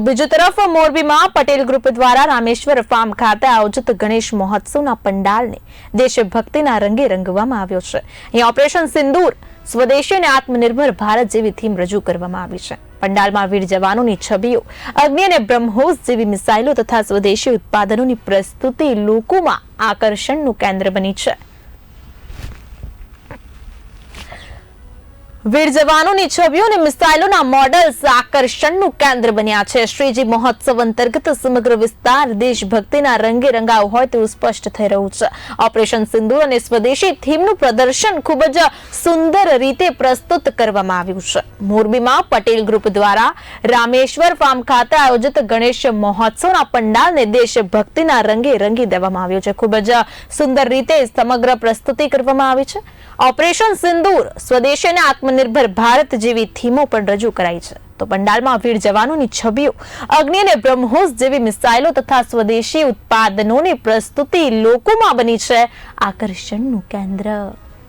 તો બીજી તરફ મોરબીમાં પટેલ ગ્રુપ દ્વારા રામેશ્વર ફાર્મ ખાતે આયોજિત ગણેશ મહોત્સવના પંડાલને દેશભક્તિના રંગે રંગવામાં આવ્યો છે. અહીં ઓપરેશન સિંદૂર, સ્વદેશી અને આત્મનિર્ભર ભારત જેવી થીમ રજૂ કરવામાં આવી છે. પંડાલમાં વીર જવાનોની છબીઓ, અગ્નિ અને બ્રહ્મોસ જેવી મિસાઇલો તથા સ્વદેશી ઉત્પાદનોની પ્રસ્તુતિ લોકોમાં આકર્ષણનું કેન્દ્ર બની છે. વીર જવાનોની છબીઓ અને મિસાઇલોના મોડલ્સ આકર્ષણનું કેન્દ્ર બન્યા છે. શ્રીજી મહોત્સવ અંતર્ગત સમગ્ર વિસ્તાર દેશભક્તિના રંગે રંગાવ હોય તેવું સ્પષ્ટ થઈ રહ્યું છે. ઓપરેશન સિંદૂર અને સ્વદેશી થીમનું પ્રદર્શન ખૂબ જ સુંદર રીતે પ્રસ્તુત કરવામાં આવ્યું છે. મોરબીમાં પટેલ ગ્રુપ દ્વારા રામેશ્વર ફાર્મ ખાતે આયોજિત ગણેશ મહોત્સવના પંડાલને દેશભક્તિના રંગે રંગી દેવામાં આવ્યો છે. ખૂબ જ સુંદર રીતે સમગ્ર પ્રસ્તુતિ કરવામાં આવી છે. ઓપરેશન સિંદૂર સ્વદેશી અને આત્મનિર્ભર ભારત જેવી થીમો પણ રજૂ કરાઈ છે. તો પંડાલમાં વીર જવાનોની છબીઓ, અગ્નિ અને બ્રહ્મોસ જેવી મિસાઇલો તથા સ્વદેશી ઉત્પાદનોની પ્રસ્તુતિ લોકોમાં બની છે. આકર્ષણનું કેન્દ્ર.